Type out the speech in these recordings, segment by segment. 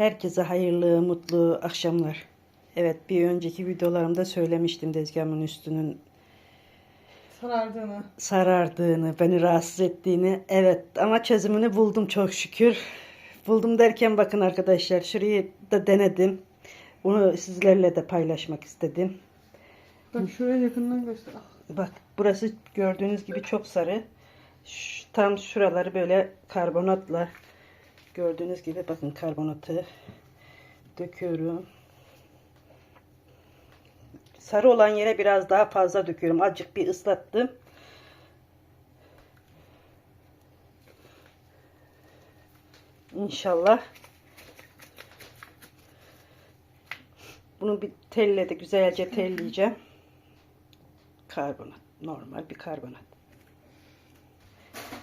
Herkese hayırlı, mutlu akşamlar. Evet, bir önceki videolarımda söylemiştim tezgahımın üstünün Sarardığını. sarardığını, beni rahatsız ettiğini. Evet ama çözümünü buldum çok şükür. Buldum derken bakın arkadaşlar şurayı da denedim. Bunu sizlerle de paylaşmak istedim. Bak şuraya yakından göster. Ah, Bak burası gördüğünüz gibi çok sarı. Tam şuraları böyle karbonatla gördüğünüz gibi bakın karbonatı döküyorum. Sarı olan yere biraz daha fazla döküyorum. Azıcık bir ıslattım. İnşallah. Bunu bir telle de güzelce telleyeceğim. Karbonat. Normal bir karbonat.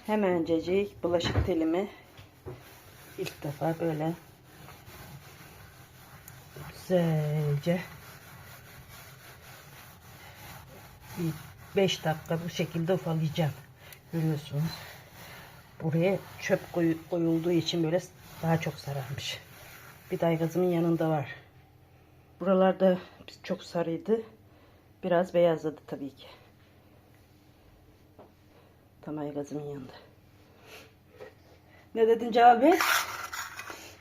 Hemencecik bulaşık telimi ilk defa böyle güzelce bir 5 dakika bu şekilde ufalayacağım. Görüyorsunuz. Buraya çöp koyu- koyulduğu için böyle daha çok sararmış. Bir daygazımın yanında var. Buralarda çok sarıydı. Biraz beyazladı tabii ki. Tam aygazımın yanında. Ne dedin Bey?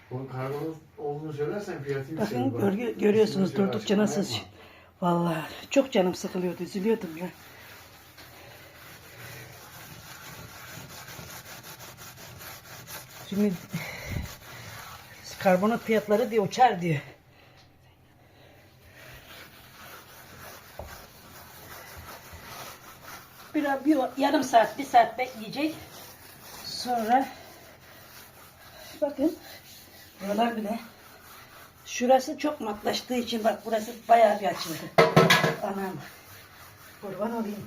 Karbonat olduğunu söylersen fiyatı Bakın bak. görgü- görüyorsunuz söyle, durdukça nasıl... yapma. Vallahi çok canım sıkılıyordu, üzülüyordum ya. Şimdi karbonat fiyatları diye uçar diyor. Bir, bir yarım saat, bir saat bekleyecek. Sonra bakın buralar bile Şurası çok matlaştığı için bak burası bayağı bir açıldı. Anam. Kurban olayım.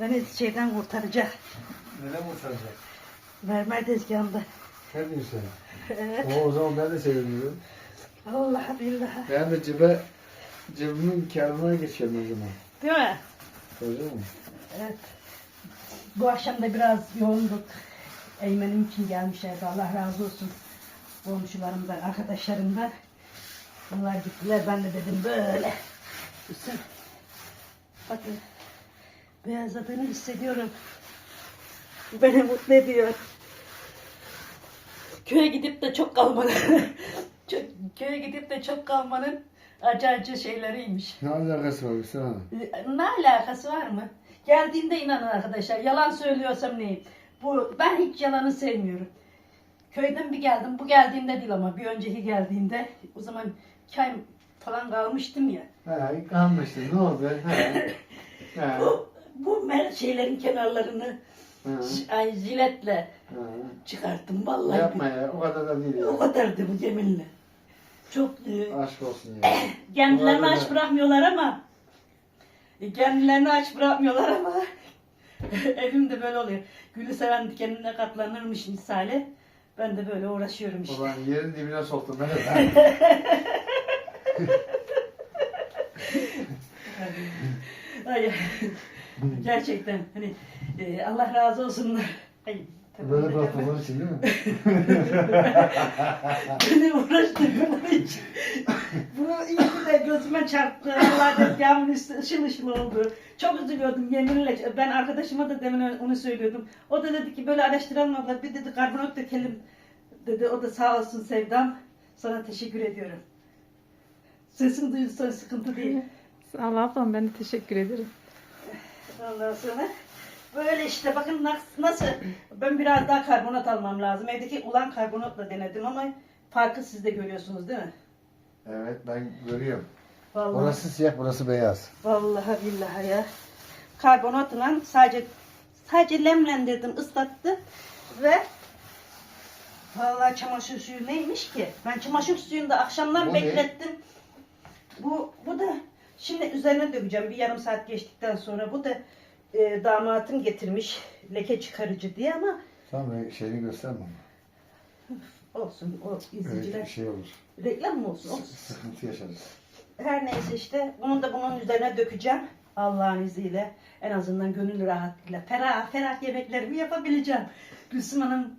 Beni şeyden kurtaracak. Neden kurtaracak? Mermer tezgahında. Ne diyorsun sen? Evet. O, o zaman ben de seviniyorum. Allah billahi. Ben de cebe, cebimin karına geçiyorum o zaman. Değil mi? Öyle mi? Evet. Bu akşam da biraz yoğunduk. Eymen'im için gelmişlerdi. Allah razı olsun. Komşularımdan, arkadaşlarımdan. Bunlar gittiler. Ben de dedim böyle. Üstün. Bakın. Beyazladığını hissediyorum. Beni mutlu ediyor. Köye gidip de çok kalmanın çok, köye gidip de çok kalmanın acı acı şeyleriymiş. Ne alakası var Hüsnü Hanım? Ne alakası var mı? Geldiğinde inanın arkadaşlar. Yalan söylüyorsam neyim? Bu, ben hiç yalanı sevmiyorum. Köyden bir geldim. Bu geldiğimde değil ama bir önceki geldiğimde o zaman iki ay falan kalmıştım ya. He, kalmıştı. Ne oldu? He. He. Bu, bu şeylerin kenarlarını ay, jiletle He. çıkarttım vallahi. Yapma ya. O kadar da değil O ya. kadardı bu yeminle. Çok e, Aşk olsun ya. Kendilerini Vay be. aç bırakmıyorlar ama e, kendilerini aç bırakmıyorlar ama evimde böyle oluyor. Gülü seven dikenine katlanırmış misali. Ben de böyle uğraşıyorum işte. Ulan yerin dibine soktum ben. Ay, gerçekten hani e, Allah razı olsun. Ay, Böyle bıraktığın için değil mi? Beni uğraştırdığın için. Bunu iyi gözüme çarptı. Allah tezgahımın üstü ışıl ışıl oldu. Çok üzülüyordum yeminle. Ben arkadaşıma da demin onu söylüyordum. O da dedi ki böyle araştıralım abla. Bir dedi karbonat dökelim. Dedi o da sağ olsun Sevdam. Sana teşekkür ediyorum. Sesin duyulsa sıkıntı değil. Allah ablam ben de teşekkür ederim. Ondan sonra böyle işte bakın nas- nasıl ben biraz daha karbonat almam lazım. Evdeki ulan karbonatla denedim ama farkı siz de görüyorsunuz değil mi? Evet ben görüyorum. Vallahi. Orası siyah burası beyaz. Vallahi billahi ya. Karbonatla sadece sadece lemlendirdim, ıslattım ve vallahi çamaşır suyu neymiş ki? Ben çamaşır suyunu da akşamdan Bu ne? beklettim. Bu bu da şimdi üzerine dökeceğim bir yarım saat geçtikten sonra. Bu da e, damatım getirmiş leke çıkarıcı diye ama Tamam ben şeyini gösterme. olsun o izleyiciler. bir şey olur. Reklam mı olsun? olsun. Sıkıntı yaşarız. Her neyse işte bunu da bunun üzerine dökeceğim. Allah'ın izniyle en azından gönül rahatlığıyla ferah ferah yemeklerimi yapabileceğim. Gülsüm Hanım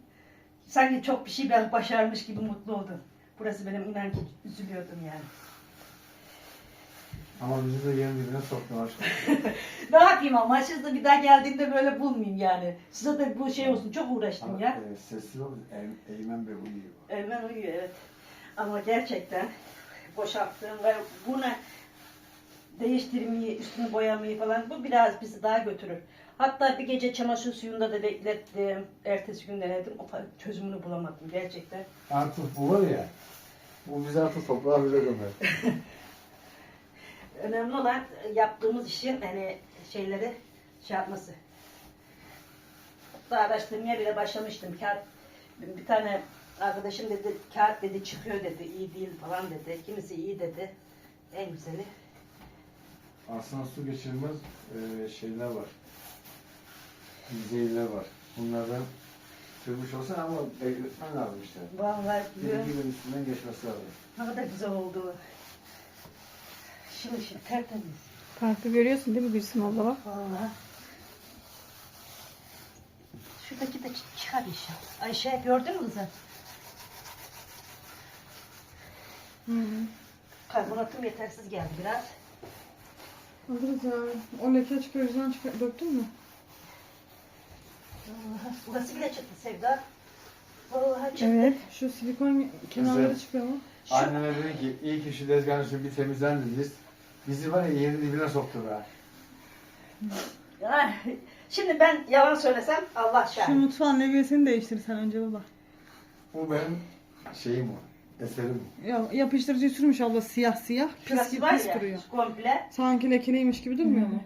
sanki çok bir şey başarmış gibi mutlu oldum. Burası benim inan ki üzülüyordum yani. Ama bizi de yerin dibine soktun aşkım. Ne yapayım ama siz de bir daha geldiğimde böyle bulmayayım yani. Size de bu şey olsun çok uğraştım Ama, ya. e, sessiz ol. E, Eymen Bey uyuyor. Hemen uyuyor evet. Ama gerçekten boşalttığım ve bunu değiştirmeyi, üstünü boyamayı falan bu biraz bizi daha götürür. Hatta bir gece çamaşır suyunda da beklettim. Ertesi gün denedim. O çözümünü bulamadım gerçekten. Artık bu var ya. Bu bizi artık toprağa bile gömer. Önemli olan yaptığımız işin hani şeyleri şey yapması. Hatta araştırmaya bile başlamıştım. Kağıt, bir tane arkadaşım dedi kağıt dedi çıkıyor dedi iyi değil falan dedi. Kimisi iyi dedi. En güzeli. Aslında su geçirmez e, şeyler var. Yüzeyler var. Bunlardan sürmüş olsa ama bekletmen lazım işte. Vallahi iki gün üstünden geçmesi lazım. ne kadar güzel oldu. Şimdi şimdi tertemiz. Farklı görüyorsun değil mi Gülsüm abla bak. Vallahi. Şuradaki de çı- çıkar inşallah. Ayşe gördün mü kızım? Hı hı. Karbonatım yetersiz geldi biraz. Alırız ya. O leke çıkıyor yüzünden çıkıyor. Döktün mü? Burası bile çıktı Sevda. Vallahi çıktı. Evet. Şu silikon kenarları Güzel. çıkıyor mu? Şu- Anneme dedi ki iyi ki şu tezgahın üstü bir temizlendi biz. Bizi var ya yerin dibine soktu be. Şimdi ben yalan söylesem Allah Şu şahit. mutfağın levyesini değiştir sen önce baba. Bu benim şeyim o. Eserim. Ya yapıştırıcı sürmüş abla siyah siyah. Pis, Şurası gibi var pis ya duruyor. komple. Sanki lekeliymiş gibi durmuyor mu?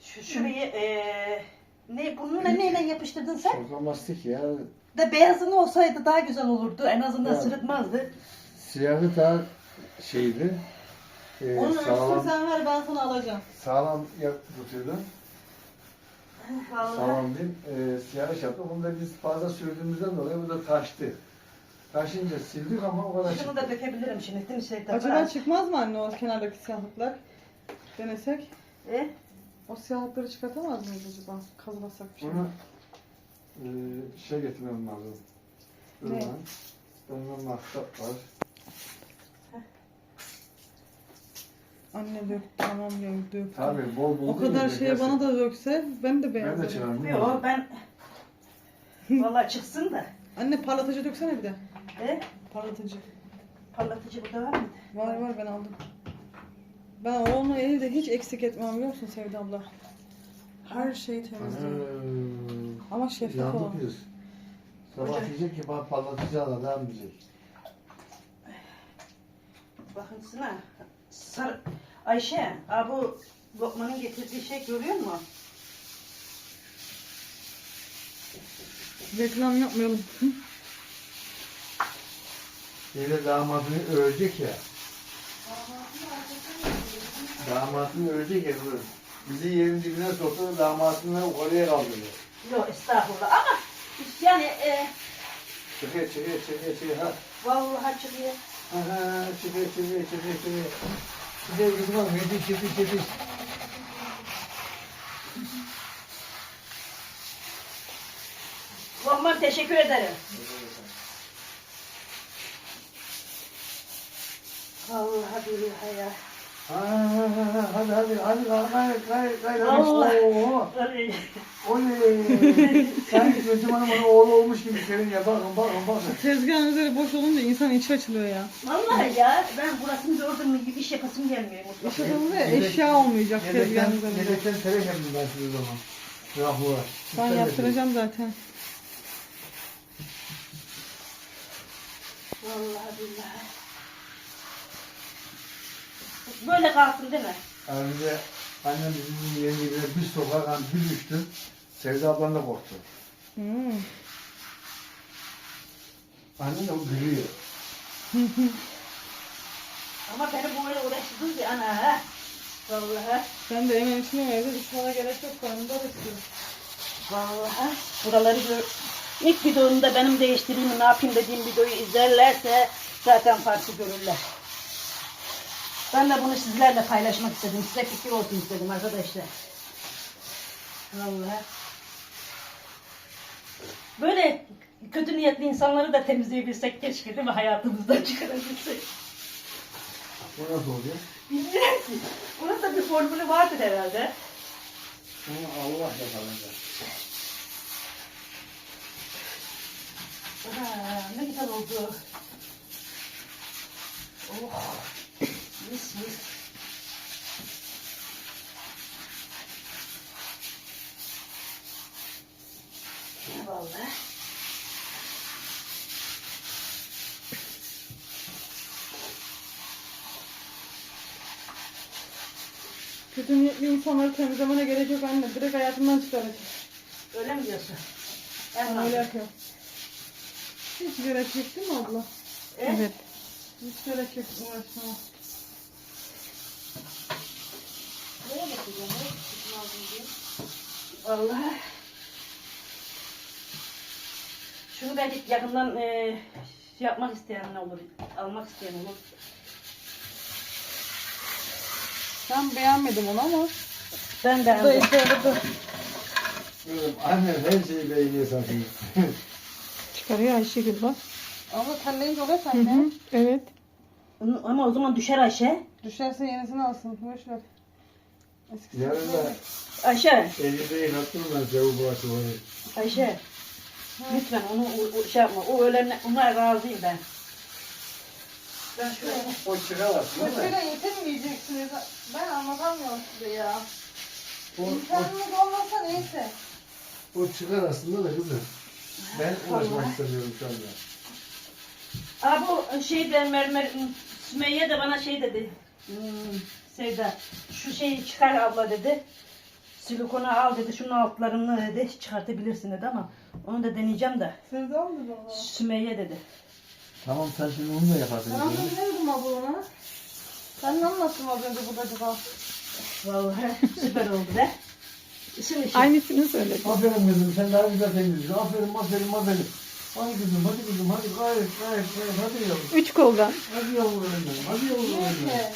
Şu, şurayı eee ne bununla neyle yapıştırdın sen? Sokamastik ya. De beyazını olsaydı daha güzel olurdu. En azından Ya. sırıtmazdı. Siyahı daha şeydi. E, Onun sağlam, ölçüsünü sen ver ben sana alacağım. sağlam yap, tutuyordu. Vallahi. Sağlam değil. E, siyah iş yaptı. Bunu da biz fazla sürdüğümüzden dolayı bu da taştı. Taşınca sildik ama o kadar Şunu da dökebilirim şimdi değil mi Sevda? Acaba Biraz. çıkmaz mı anne o kenardaki siyahlıklar? Denesek. E? O siyahlıkları çıkartamaz mıyız acaba? Kazımasak bir şey. Bunu e, şey getirmem lazım. Ne? Lan. Benim mahtap var. Anne dök tamam dök dök. Tabii bol bol O kadar şeye bana da dökse ben de Ben de beyazlarım. çıkarım. Yok ben Vallahi çıksın da. Anne parlatıcı döksene bir de. E? Parlatıcı. Parlatıcı burada var mı? Var var ben aldım. Ben oğlumun eli de hiç eksik etmem biliyor musun Sevda abla? Her şeyi temizliyor. Ama şeffaf olan. Yandık biz. Sabah diyecek ki bana parlatıcı al adam diyecek. Bakın sana. Sar Ayşe, aa bu Lokman'ın getirdiği şey görüyor musun? Reklam yapmayalım. Yine damadını ölecek ya. Damadını ölecek ya dur. Bizi yerin dibine soktu damadını oraya kaldırıyor. Yok estağfurullah ama yani e, Çıkıyor çıkıyor çıkıyor çıkıyor. Ha. vallahi çıkıyor. Aha, çıkıyor çıkıyor çıkıyor çıkıyor. Çıkıyor kızım oğlum yetiş yetiş teşekkür ederim. Vallahi billahi ya. Ha, ha, ha, ha, hadi hadi hadi gayret gayret gayret. Allah. Oo. Oley. Sanki Gülsüm Hanım'ın oğlu olmuş gibi senin ya bakın bakın bakın. Tezgahın üzeri boş olunca insan içi açılıyor ya. Vallahi ya ben burasını gördüm mü iş yapasım gelmiyor. İşte sonunda eşya olmayacak Yedekten, tezgahın üzerinde. yedekten terek yapayım ben size o zaman. Rahula. Ben yaptıracağım zaten. Vallahi billahi. Böyle kalsın değil mi? Önce annem bizim dibine bir sokaktan bir düştü. Sevda ablan da korktu. Hmm. Annem de gülüyor. Ama beni böyle uğraştırdın ki ana ha. Vallahi. Ben de hemen içine evde uçmana gerek yok. Karnımda da istiyorum. Vallahi. Buraları gör. İlk videomda benim değiştireyim ne yapayım dediğim videoyu izlerlerse zaten farklı görürler. Ben de bunu sizlerle paylaşmak istedim. Size fikir olsun istedim arkadaşlar. Vallahi. Böyle kötü niyetli insanları da temizleyebilsek keşke değil mi hayatımızdan çıkarabilsek. Bu nasıl oluyor? Bilmiyorum ki. Bunun da bir formülü vardır herhalde. Bunu Allah yapalım. Aa, ne güzel oldu. Oh. Mis mis. Vallahi. Kötü niyetli insanları temizlemene gerek yok anne. Direkt hayatımdan çıkaracak. Öyle mi diyorsun? Ben En öyle yapıyorum. Hiç gerek yok değil mi abla? Evet. Hiç gerek yok uğraşmama. Vallahi. Şunu belki yakından e, şey yapmak isteyen ne olur, almak isteyen olur. Ben beğenmedim onu ama. Ben Bu da beğendim. annem her şeyi beğeniyor. Çıkarıyor Ayşegül bak. Ama terleyince oluyor sende. Evet. Ama o zaman düşer Ayşe. Düşerse yenisini alsın. Boş ver. Eskisi Yarın da Ayşe, elinde yıkattım ben cevabı bulaşığı. Ayşe. Lütfen onu o, o şey yapma. O öğlen ona razıyım ben. Ben şuraya O çıkamaz değil mi? Mesela yetemeyeceksiniz. Ben anlatamıyorum size ya. O, o, İmkanınız olmasa neyse. o çıkar aslında da kızım. Ben uğraşmak istemiyorum şu anda. Aa bu şey de mermer Sümeyye de bana şey dedi. Hmm, Sevda şu şeyi çıkar abla dedi. Silikonu al dedi. Şunun altlarını dedi çıkartabilirsin dedi ama onu da deneyeceğim de. Sevda mı dedi ona? Sümeyye dedi. Tamam sen şimdi onu da yaparsın. Ben önce ne dedim abla ona? Ben ne anlattım az önce burada acaba? Vallahi süper oldu be. Aynısını söyledim. Aferin kızım sen daha güzel temizliyorsun. Aferin aferin aferin. Hadi kızım hadi kızım hadi gayet gayet gayet hadi yavrum. Üç koldan. Hadi yavrum benim hadi yavrum benim.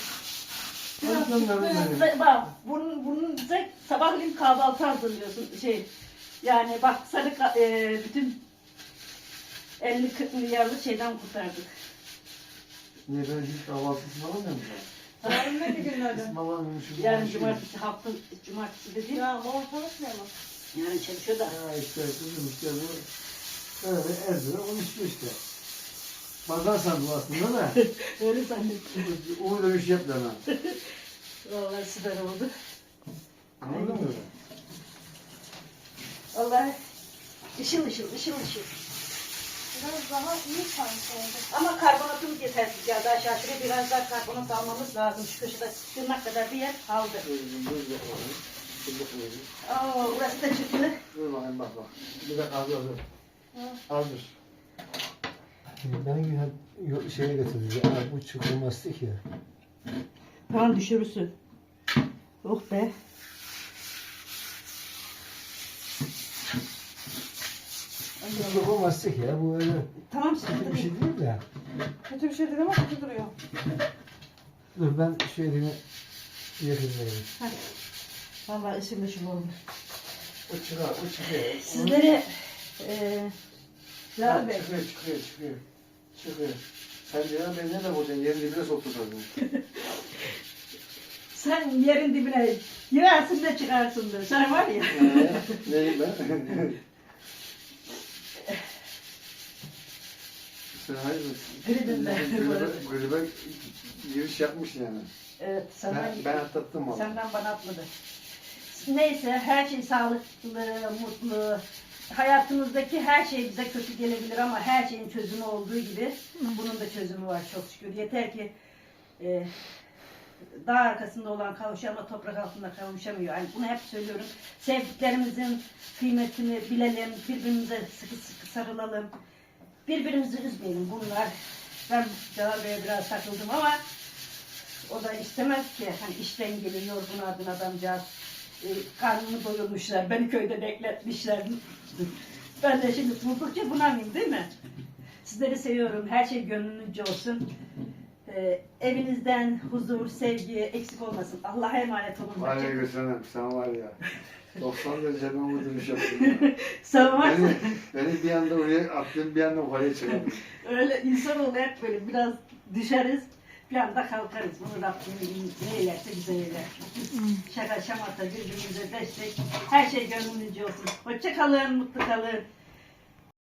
Hadi canlarım benim. Bak bunun, bunun bize sabahleyin kahvaltı hazırlıyorsun şey. Yani bak sarı ka- e, bütün 50-40 milyarlık şeyden kurtardık. Niye ben hiç kahvaltısını alamıyorum ben? Yarın ne günlerden? Yani cumartesi hafta cumartesi dedi. Ya baba konuşmayalım. Yani çalışıyor da. Ya işte kızım işte bu öyle ezbere konuşuyor işte. Pazar sandım aslında da. Öyle zannettim. O da bir şey yaptı hemen. Vallahi süper oldu. Anladın mı? Vallahi ışıl ışıl ışıl ışıl. Biraz daha iyi sanki oldu. Ama karbonatımız yetersiz geldi aşağı şuraya biraz daha karbonat almamız lazım. Şu köşede tırnak kadar bir yer kaldı. Bakalım. Aa, burası da çıktı. Dur bakayım bak bak. Bir dakika az dur. Az dur. Ben yine şeye getirdim. Ya, bu çıkılmazdı ki. Tamam düşürürsün. Oh be. Bu çıkılmazdı ki ya. Bu öyle Tamam kötü sıkıntı bir şey değil. değil de. Kötü bir şey değil ama kötü duruyor. Dur ben şu elini yakınlayayım. Vallahi ışıl ışıl oldu. O çıkar, o çıkıyor. Sizlere eee Ha, Lal Bey. çıkıyor, çıkıyor, çıkıyor. Çıkıyor. Sen diyor ben ne de koyacaksın? Yerin dibine sokturtardın. Sen yerin dibine girersin de çıkarsın da. Sen var ya. Neyim ben? Sen hayır Gridim ben. Gribe, gribe giriş yapmış yani. Evet senden, Ben, ben atlattım onu. senden bana atmadı. Neyse her şey sağlıklı, mutlu. Hayatımızdaki her şey bize kötü gelebilir ama her şeyin çözümü olduğu gibi bunun da çözümü var çok şükür. Yeter ki e, dağ arkasında olan kavuşama toprak altında kavuşamıyor. Yani bunu hep söylüyorum. Sevdiklerimizin kıymetini bilelim, birbirimize sıkı sıkı sarılalım. Birbirimizi üzmeyelim bunlar. Ben Celal Bey'e biraz takıldım ama o da istemez ki. Hani işten geliyor yorgun argın adamcağız. E, karnını doyurmuşlar. Beni köyde bekletmişler. ben de şimdi buldukça bunamayayım değil mi? Sizleri seviyorum. Her şey gönlünüzce olsun. E, evinizden huzur, sevgi eksik olmasın. Allah'a emanet olun. Aleykümselam. Sen var ya. 90 derece ben bu dönüş yaptım. Sen var beni, beni bir anda oraya attın, bir anda oraya çıkardın. öyle insan olur hep böyle biraz düşeriz. Bir anda kalkarız. Bunu Rabbim ne eylerse bize eyler. Şaka şamata birbirimize destek. Her şey gönlünüzce olsun. Hoşça kalın, mutlu kalın.